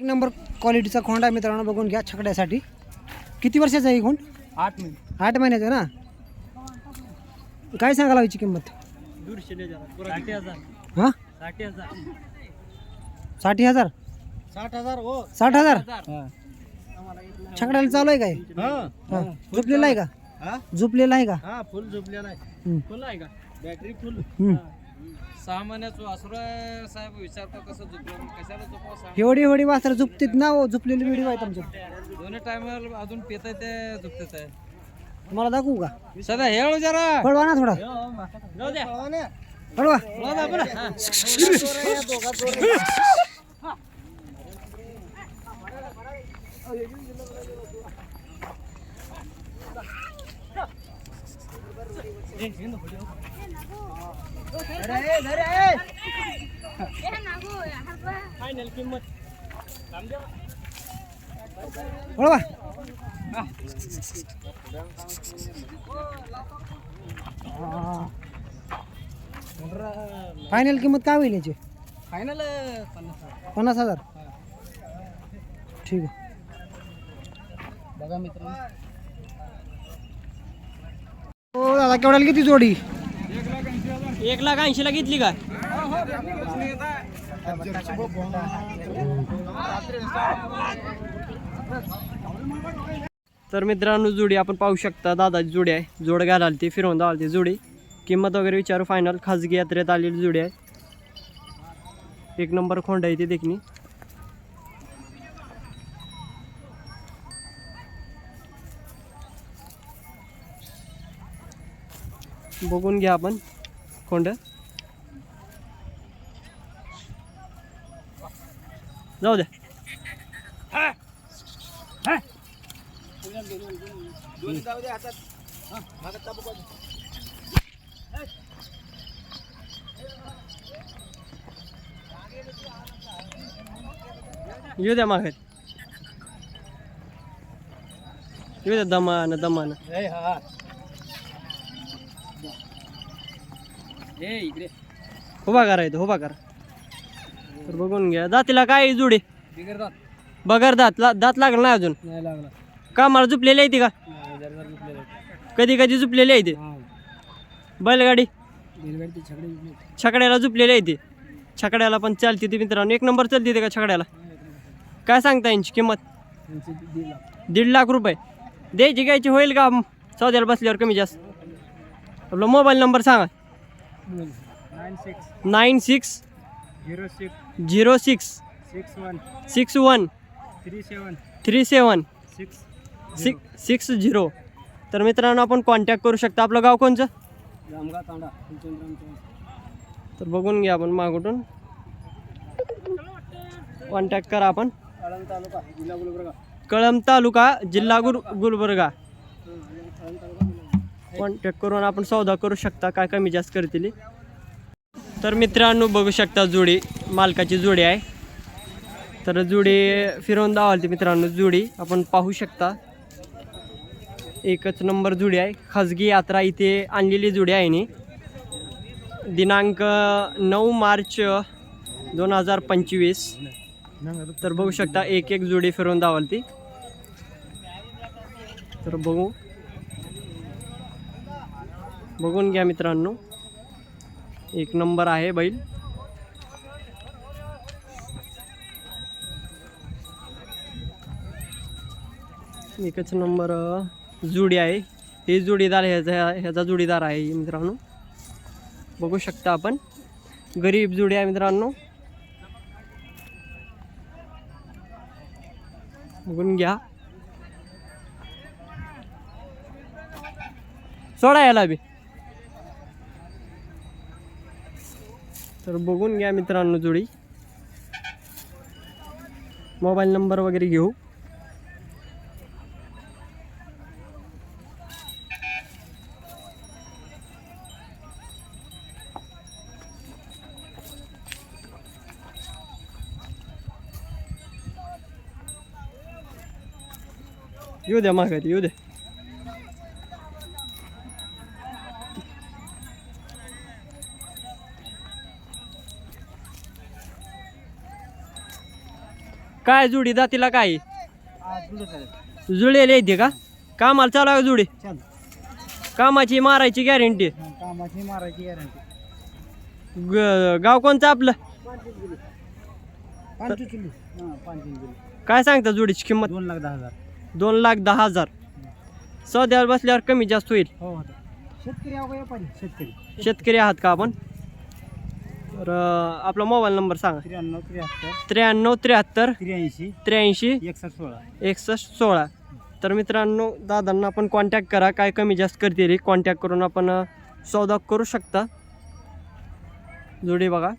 एक नंबर क्वालिटीचा खोंड आहे मित्रांनो बघून घ्या छकड्यासाठी. किती वर्षाचा आहे खोंड? आठ मिनिट आठ महिन्याचा ना? काय सांगायला याची किंमत? साठी हजार. हां? साठी हजार. साठी हजार? साठ हजार हो. साठ हजार? हा. छकड्याला चालू आहे काय? हां. झोपलेला आहे का? हा. झोपलेला आहे का? हा फुल झोपलेला आहे. हम्म. फुल आहे का? Battery full. हम्म. सहा महिन्याचं वासरू आहे साहेब विचारतो कसं झोपलं कशाला झोपवा सहा एवढी एवढी वास्त्र झोपतेत ना हो झोपलेली व्हिडिओ आहेत आमच्या दोन्ही टायमाला अजून पेत आहे ते झोपतात आहे तुम्हाला दाखवू का सध्या हेळ जरा पळवा ना थोडा जाऊ द्या पळवा फायनल किंमत. पळवा फायनल किंमत काय होईल याची? फायनल पन्नास हजार. ठीक आहे. बघा मित्रांनो. हो दादा केवढ्याला किती जोडी? एक लाख ऐंशी ला घेतली का? तर मित्रांनो जोडी आपण पाहू शकता. दादाची जोडी आहे. जोड घ्यायला आली ती फिरवून दाल ती जोडी. किंमत वगैरे विचारू फायनल खाजगी यात्रेत आलेली जोडी आहे. एक नंबर खोंड आहे ती देखणी. बघून घ्या आपण. कोंड जाऊ द्या येऊ द्या माग येऊ द्या दमान दमान उभा करायचं उभा करा. तर बघून घ्या. दातीला काय आहे जुडी? बगर दात. ला- दात लागला नाही अजून? नाही लागला. का मला झुपलेली आहे ती का? कधी कधी झुपलेली आहे ती? बैलगाडी? छकड्याला झुपलेली आहे ती. छकड्याला पण चालते ती मित्रांनो. एक नंबर चालते ते का छकड्याला? काय सांगता यांची किंमत? दीड लाख रुपये. द्यायची घ्यायची होईल का? सौद्याला बसल्यावर कमी जास्त. आपला मोबाईल नंबर सांगा. Nine six zero six zero six six one six one three seven three seven six six six zero. तर मित्रांनो आपण कॉन्टॅक्ट करू शकता. आपलं गाव कोणचं? तांडा तर बघून घ्या आपण मागून. कॉन्टॅक्ट करा आपण. कळम तालुका जिल्हा गुलबर्गा कळम तालुका जिल्हा गुल गुलबर्गा. कॉन्टॅक्ट करून आपण सौदा करू शकता काय कमी जास्त करतील तर मित्रांनो बघू शकता जुडी मालकाची जुडी आहे. तर जुडी फिरवून दावालती मित्रांनो जुडी आपण पाहू शकता. एकच नंबर जुडी आहे. खाजगी यात्रा इथे आणलेली जुडी आहे नी. दिनांक नऊ मार्च दोन हजार पंचवीस. तर बघू शकता एक एक जुडी फिरवून दावलती तर बघू. बघून घ्या मित्रांनो. एक नंबर आहे बैल. एकच नंबर जुडी आहे. हे जोडीदार ह्याचा ह्याचा जोडीदार आहे मित्रांनो. बघू शकता आपण. गरीब जुडी आहे मित्रांनो. बघून घ्या. सोडा याला बी. तर बघून घ्या मित्रांनो जोडी. मोबाईल नंबर वगैरे घेऊ. येऊ द्या माघारी येऊ द्या. काय जुडी दातीला काय? जुळलेली येते का? कामाला चालू आहे का जुडी? कामाची मारायची गॅरंटी कामाची मारायची गॅरंटी गाव कोणचं आपलं? किलो हां किलो काय सांगता जुडीची किंमत? दोन लाख दहा हजार. दोन लाख दहा हजार. सध्यावर बसल्यावर कमी जास्त होईल. हो शेतकरी आहो का व्यापारी? शेतकरी. शेतकरी आहात का आपण? तर आपला मोबाईल नंबर सांगा. त्र्याण्णव त्र्याहत्तर त्र्याण्णव त्र्याहत्तर त्र्याऐंशी त्र्याऐंशी एकसष्ट सोळा. एकसष्ट सोळा. तर मित्रांनो दादांना आपण कॉन्टॅक्ट करा. काय कमी जास्त करते रे कॉन्टॅक्ट करून आपण सौदा करू शकता. जोडी बघा.